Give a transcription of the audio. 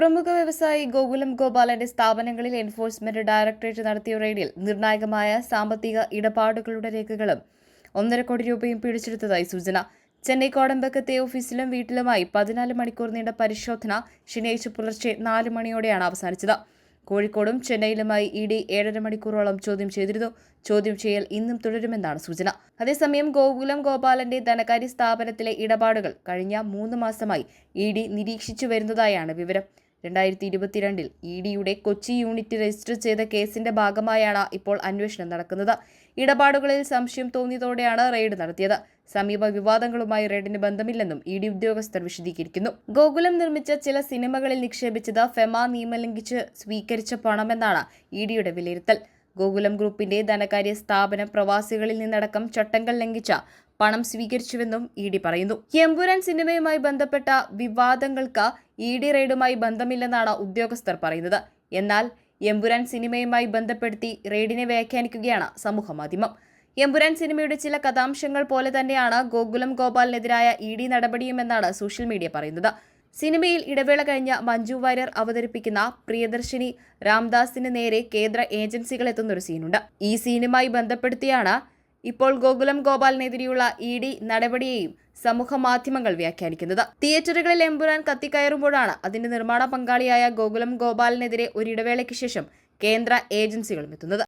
പ്രമുഖ വ്യവസായി ഗോകുലം ഗോപാലന്റെ സ്ഥാപനങ്ങളിൽ എൻഫോഴ്സ്മെന്റ് ഡയറക്ടറേറ്റ് നടത്തിയ റെയ്ഡിൽ നിർണായകമായ സാമ്പത്തിക ഇടപാടുകളുടെ രേഖകളും ഒന്നര കോടി രൂപയും പിടിച്ചെടുത്തതായി സൂചന. ചെന്നൈ കോടമ്പക്കത്തെ ഓഫീസിലും വീട്ടിലുമായി പതിനാല് മണിക്കൂർ നീണ്ട പരിശോധന ശനിയാഴ്ച പുലർച്ചെ നാല് മണിയോടെയാണ് അവസാനിച്ചത്. കോഴിക്കോടും ചെന്നൈയിലുമായി ഇ ഡി ഏഴര മണിക്കൂറോളം ചോദ്യം ചെയ്തിരുന്നു. ചോദ്യം ചെയ്യൽ ഇന്നും തുടരുമെന്നാണ് സൂചന. അതേസമയം ഗോകുലം ഗോപാലന്റെ ധനകാര്യ സ്ഥാപനത്തിലെ ഇടപാടുകൾ കഴിഞ്ഞ മൂന്ന് മാസമായി ഇ ഡി നിരീക്ഷിച്ചു വരുന്നതായാണ് വിവരം. രണ്ടായിരത്തി ഇരുപത്തിരണ്ടിൽ ഇ ഡിയുടെ കൊച്ചി യൂണിറ്റ് രജിസ്റ്റർ ചെയ്ത കേസിന്റെ ഭാഗമായാണ് ഇപ്പോൾ അന്വേഷണം നടക്കുന്നത്. ഇടപാടുകളിൽ സംശയം തോന്നിയതോടെയാണ് റെയ്ഡ് നടത്തിയത്. സമീപ വിവാദങ്ങളുമായി റെയ്ഡിന് ബന്ധമില്ലെന്നും ഇ ഡി ഉദ്യോഗസ്ഥർ വിശദീകരിക്കുന്നു. ഗോകുലം നിർമ്മിച്ച ചില സിനിമകളിൽ നിക്ഷേപിച്ചത് ഫെമ നിയമം ലംഘിച്ച് സ്വീകരിച്ച പണമെന്നാണ് ഇ ഡിയുടെ വിലയിരുത്തൽ. ഗോകുലം ഗ്രൂപ്പിന്റെ ധനകാര്യ സ്ഥാപനം പ്രവാസികളിൽ നിന്നടക്കം ചട്ടങ്ങൾ ലംഘിച്ച പണം സ്വീകരിച്ചുവെന്നും ഇ ഡി പറയുന്നു. എമ്പുരാൻ സിനിമയുമായി ബന്ധപ്പെട്ട വിവാദങ്ങൾക്ക് ഇ ഡി റെയ്ഡുമായി ബന്ധമില്ലെന്നാണ് ഉദ്യോഗസ്ഥർ പറയുന്നത്. എന്നാൽ എമ്പുരാൻ സിനിമയുമായി ബന്ധപ്പെടുത്തി റെയ്ഡിനെ വ്യാഖ്യാനിക്കുകയാണ് സമൂഹമാധ്യമം. എമ്പുരാൻ സിനിമയുടെ ചില കഥാംശങ്ങൾ പോലെ തന്നെയാണ് ഗോകുലം ഗോപാലിനെതിരായ ഇ ഡി നടപടിയുമെന്നാണ് സോഷ്യൽ മീഡിയ പറയുന്നത്. സിനിമയിൽ ഇടവേള കഴിഞ്ഞ മഞ്ജു വാര്യർ അവതരിപ്പിക്കുന്ന പ്രിയദർശിനി രാംദാസിന് നേരെ കേന്ദ്ര ഏജൻസികൾ എത്തുന്നൊരു സീനുണ്ട്. ഈ സീനുമായി ബന്ധപ്പെടുത്തിയാണ് ഇപ്പോൾ ഗോകുലം ഗോപാലിനെതിരെയുള്ള ഇ ഡി നടപടിയെയും സമൂഹ മാധ്യമങ്ങൾ വ്യാഖ്യാനിക്കുന്നത്. തിയേറ്ററുകളിൽ എമ്പുരാൻ കത്തിക്കയറുമ്പോഴാണ് അതിന്റെ നിർമ്മാണ പങ്കാളിയായ ഗോകുലം ഗോപാലിനെതിരെ ഒരിടവേളയ്ക്ക് ശേഷം കേന്ദ്ര ഏജൻസികളും എത്തുന്നത്.